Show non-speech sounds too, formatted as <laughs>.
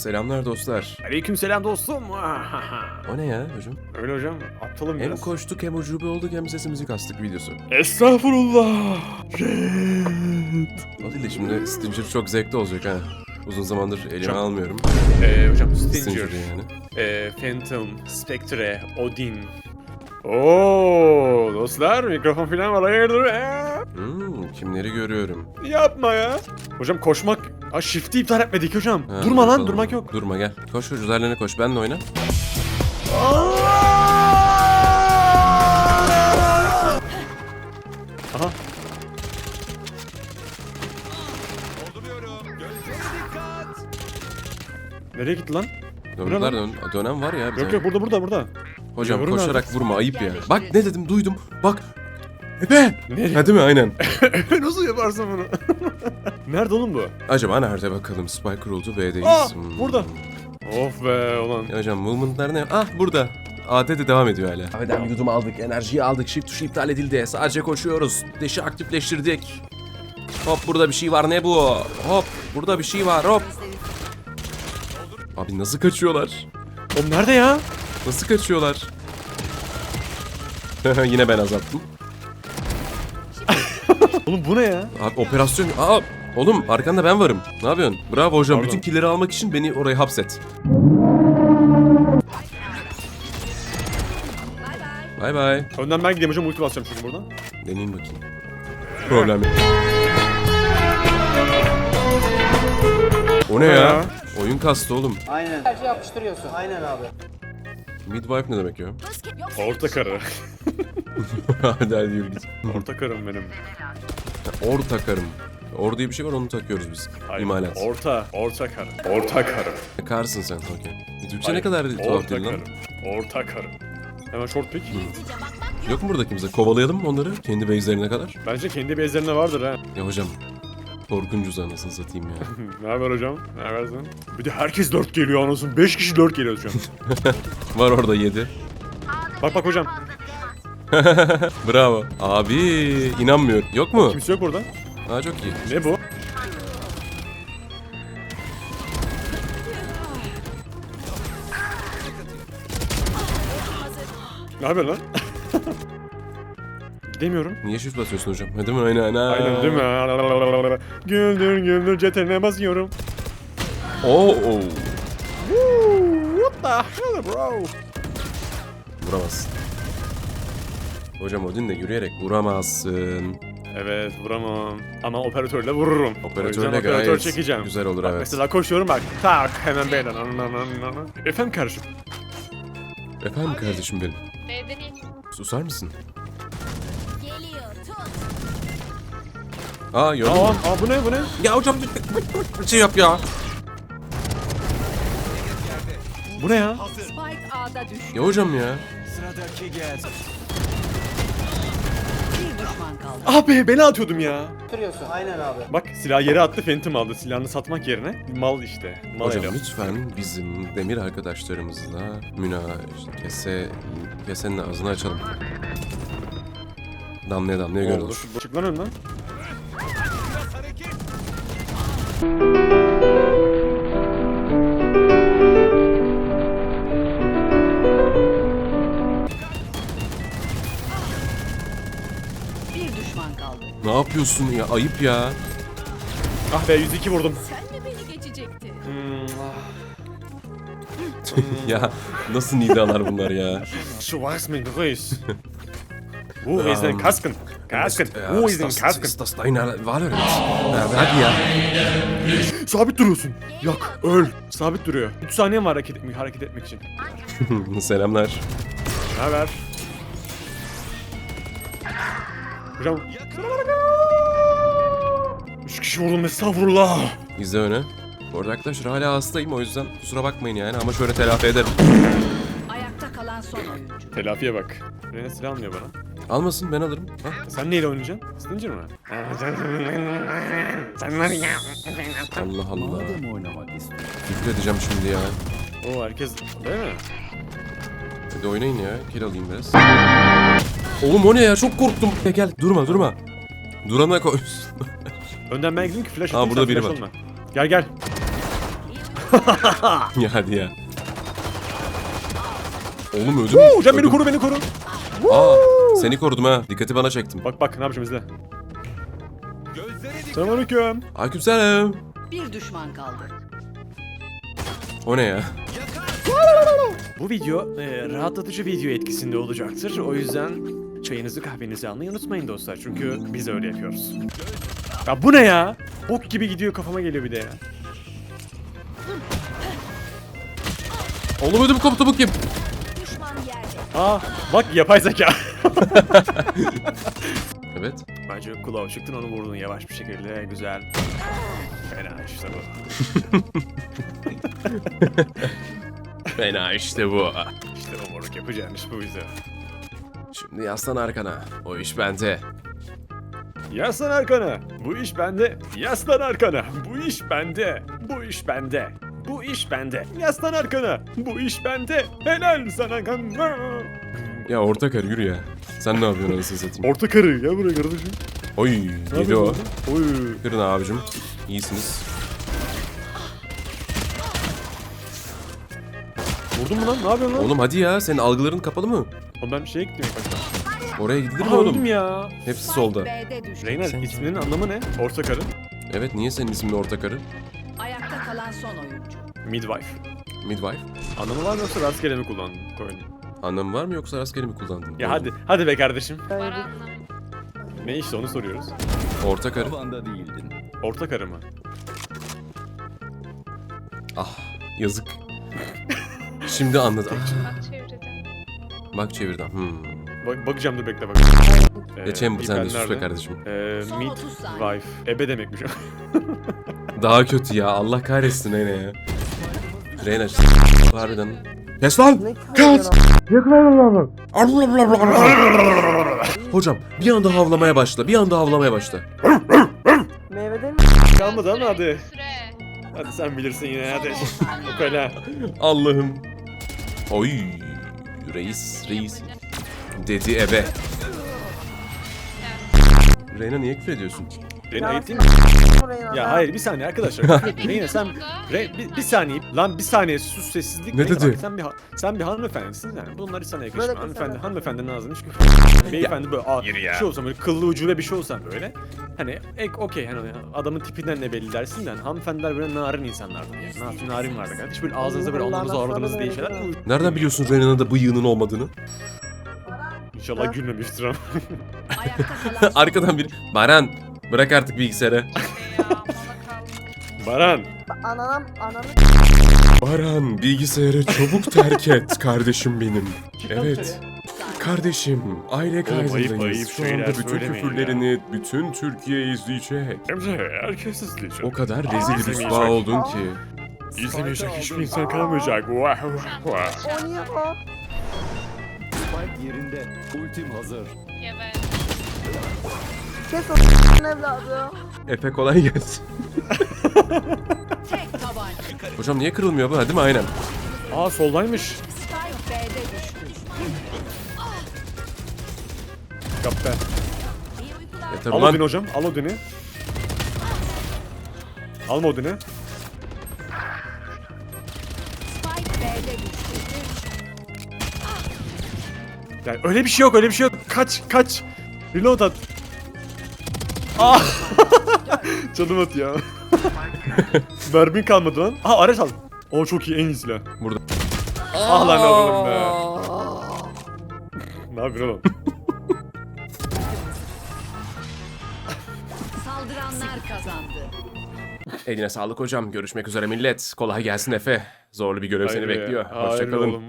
Selamlar dostlar. Aleyküm selam dostum. <laughs> O ne ya hocam? Öyle hocam. Aptalım Hem biraz. koştuk hem ucube olduk hem sesimizi kastık videosu. Estağfurullah. Değil de şimdi Stinger çok zevkli olacak ha. Uzun zamandır elime Çok. almıyorum. Ee, hocam Stinger, Stinger yani. ee, Phantom, Spectre, Odin. Oo dostlar mikrofon falan var hayırdır ee? Hmm, kimleri görüyorum. Yapma ya. Hocam koşmak. Ha shift'i iptal etmedik hocam. Ha, Durma lan bakalım. durmak yok. Durma gel. Koş üzerlerine koş. Ben de oyna. Aha. Nereye gitti lan? Döndüler dön. Dönem var ya. bir Yok yok burada burada burada. Hocam Yavrum koşarak vurma ayıp ya. Bak ne dedim duydum. Bak. Epe. Nereye? Ha değil mi aynen. <laughs> Nasıl yaparsın bunu? <laughs> Nerede oğlum bu? Acaba nerede bakalım? Spike kuruldu B'deyiz. Aa, Hmm. burada. Of be ulan. Ya hocam movement'lar ne? Ah burada. AD de devam ediyor hala. Kahveden yudum aldık, enerjiyi aldık, shift tuşu iptal edildi. Sadece koşuyoruz. Deşi aktifleştirdik. Hop burada bir şey var ne bu? Hop burada bir şey var hop. Abi nasıl kaçıyorlar? Oğlum nerede ya? Nasıl kaçıyorlar? <laughs> Yine ben azalttım. Oğlum bu ne ya? Abi operasyon... Aa oğlum arkanda ben varım. Ne yapıyorsun? Bravo hocam. Pardon. Bütün killeri almak için beni oraya hapset. Bay bay. Önden ben gideyim hocam ulti basacağım çünkü buradan. Deneyeyim bakayım. Problem yok. O ne ya? ya? Oyun kastı oğlum. Aynen. Sadece yapıştırıyorsun. Aynen abi. Midwife ne demek ya? Orta karı. <laughs> hadi hadi yürü git. Orta karım benim. Or takarım. Or diye bir şey var onu takıyoruz biz. Hayır, İmalat. Orta, orta karı. Orta karı. Karsın sen okey. Türkçe ne kadar tuhaf değil lan. Orta karı. Hemen short pick. Yok mu burada kimse? Kovalayalım mı onları kendi base'lerine kadar? Bence kendi bezlerinde vardır ha. Ya hocam korkuncuz anasını satayım ya. <laughs> ne haber hocam? Ne habersin? Bir de herkes 4 geliyor anasını. 5 kişi 4 geliyor şu an. <laughs> Var orada 7. bak bak hocam. <laughs> Bravo. Abi inanmıyorum. Yok mu? Kimse yok burada. Ha çok iyi. Ne bu? ne haber lan? <laughs> Gidemiyorum. Niye shift basıyorsun hocam? Ha, değil mi? Aynen. Ha. Aynen değil mi? Güldür güldür CTRL'e basıyorum. Oo. oo. What the hell bro? Vuramazsın. Hocam Odin de yürüyerek vuramazsın. Evet vuramam. Ama operatörle vururum. Operatörle yüzden operatör gayet çekeceğim. güzel olur Bak evet. Mesela koşuyorum bak. Tak hemen beyler. Efendim kardeşim. Efendim kardeşim benim. Evden in. Susar mısın? Geliyor. Tut. Aa gördün Aa, mü? aa bu ne bu ne? Ya hocam bir şey yap ya. Bu ne ya? Spike A'da düştü. Ya hocam ya. Düşman kaldı. Ah be beni atıyordum ya. Yapıştırıyorsun. Aynen abi. Bak silah yere attı Phantom aldı. Silahını satmak yerine mal işte. Mal Hocam ele. lütfen bizim demir arkadaşlarımızla müna işte kese kesenin ağzını açalım. Damlaya damlaya göl olur. Çık lan önden. Bir düşman kaldı. Ne yapıyorsun ya? Ayıp ya. Ah be 102 vurdum. Sen mi beni geçecekti? Hmm, ah. <laughs> ya nasıl nidalar bunlar ya? Schwarzmann Grüß. Wo ist denn Kasken? Kasken. Wo ist denn Kasken? Ist das deine Valorant? Ya, hadi ya. Sabit duruyorsun. Yok. Öl. Sabit duruyor. 3 saniyen var hareket etmek, hareket etmek için. <laughs> Selamlar. Ne haber? Hocam. 3 kişi vurdum estağfurullah. İzle öne. Bu arada arkadaşlar hala hastayım o yüzden kusura bakmayın yani ama şöyle telafi ederim. Ayakta kalan son oyuncu. Telafiye bak. Rene silah almıyor bana. Almasın ben alırım. Ha? Sen neyle oynayacaksın? Stinger mı? Sen var ya. Allah Allah. Küfür edeceğim şimdi ya. Oo herkes değil mi? Hadi oynayın ya. Kill alayım biraz. Oğlum o ne ya? Çok korktum. Gel gel durma durma. Durana koy. <laughs> Önden ben gideyim ki flash Aa, atayım, burada sen biri flash var. olma. Gel gel. <laughs> ya hadi ya. Oğlum ödüm. Woo, Can beni ödüm. koru beni koru. Aa, seni korudum ha. Dikkati bana çektim. Bak bak ne yapacağım izle. Selamünaleyküm. Aleykümselam. Bir düşman kaldı. O ne ya? Bu video e, rahatlatıcı video etkisinde olacaktır. O yüzden çayınızı kahvenizi almayı unutmayın dostlar. Çünkü biz öyle yapıyoruz. Ya bu ne ya? Bok gibi gidiyor kafama geliyor bir de ya. Oğlum ödüm koptu bu kim? Aa bak yapay zeka. <laughs> Evet. Bence kulağa çıktın onu vurdun yavaş bir şekilde. Güzel. Fena işte bu. <laughs> Fena işte bu. İşte o moruk yapacağın iş bu bize. Şimdi yaslan arkana. O iş bende. Yaslan arkana. Bu iş bende. Yaslan arkana. Bu iş bende. Bu iş bende. Bu iş bende. Yaslan arkana. Bu iş bende. Helal sana kanka. Ya orta kar yürü ya. Sen ne yapıyorsun anasını satayım? Orta karı. Gel buraya kardeşim. Oy yedi o. Oy. Kırın abicim. İyisiniz. Vurdun mu lan? Ne yapıyorsun lan? Oğlum hadi ya. Senin algıların kapalı mı? Oğlum ben şeye gittim. Oraya gidilir mi Aa oğlum? öldüm ya. Hepsi solda. B'de düştü. Reyna Sen- isminin anlamı ne? Orta karı. Evet niye senin ismin orta karı? Ayakta kalan son oyuncu. Midwife. Midwife. Anlamı var mı yoksa rastgele mi kullandın? Koydun. Anlamı var mı yoksa rastgele mi kullandın? Ya hadi. Hadi be kardeşim. Ne işte onu soruyoruz. Orta karı. Orta karı mı? Ah yazık. Şimdi anladım. Bak çevrede. Bak çevirdim. Hmm. Bak, bakacağım dur bekle bak. Ee, Ya Chamber sen de sus be kardeşim. Ee, Son mid 30 saniye. wife. Ebe demekmiş. <laughs> Daha kötü ya. Allah kahretsin Reyna ya. Reyna harbiden. Kes lan! Kes! Hocam bir anda havlamaya başla. Bir anda havlamaya başla. Meyveden mi? Kalmadı ama hadi. Süre. Hadi sen bilirsin yine hadi. O <laughs> kadar. Allah'ım. Oy. Reis, reis. Dedi ebe. Reyna niye küfür ediyorsun? Beni ayıp değil Ya, mi? Ya hayır bir saniye arkadaşlar. <laughs> Reyna sen Re, bir, bir saniye lan bir saniye sus sessizlik. Ne Reyna, dedi? bak sen bir sen bir hanımefendisin yani. Bunlar sana yakışmıyor. Böyle Hanımefendi hanımefendinin ağzını hiç küfür. <laughs> Beyefendi böyle aa, bir şey olsa böyle kıllı ucube bir şey olsa böyle. Hani ek okey hani adamın tipinden ne belli dersin de hani hanımefendiler böyle narin insanlardır yani. Narin, narin vardı kardeş. Böyle ağzınıza böyle ağrıdınız aslanı diye şeyler. Nereden biliyorsun Reyna'nın da bıyığının olmadığını? İnşallah gülmemiştir ama. <laughs> <laughs> Arkadan bir Baran bırak artık bilgisayarı. Baran. Ananam, ananı Baran bilgisayarı çabuk terk et <laughs> kardeşim benim. Evet. Kardeşim aile ayıp, kaydındayız. ayıp Şu anda şeyler bütün söylemeyin küfürlerini bütün Türkiye izleyecek. Emre herkes izleyecek. O kadar rezil İzlemeyecek. rüsva oldun ki. İzlemeyecek hiçbir insan kalmayacak. Vah vah vah. o niye o? Spike yerinde. Ultim hazır. Geber. Kes o evladı. Efe kolay gelsin. tek tabanca. Hocam niye kırılmıyor bu? Hadi mi? Aynen. Aa soldaymış. Spike B'de düştü. İyi uykular. Yeter Al. Odin'i hocam. Al Odin'i. Alma Odin'i. Yani öyle bir şey yok öyle bir şey yok. Kaç kaç. Reload at. Ah. <laughs> Canım at ya. <laughs> Mermin kalmadı lan. Aha Ares al. O çok iyi en iyi silah. Burada. Ah lan oğlum be. ne yapıyorsun oğlum? <laughs> Saldıranlar kazandı. Eline sağlık hocam. Görüşmek üzere millet. Kolay gelsin Efe. Zorlu bir görev seni Hayır be. bekliyor. Hayır Hoşçakalın. oğlum.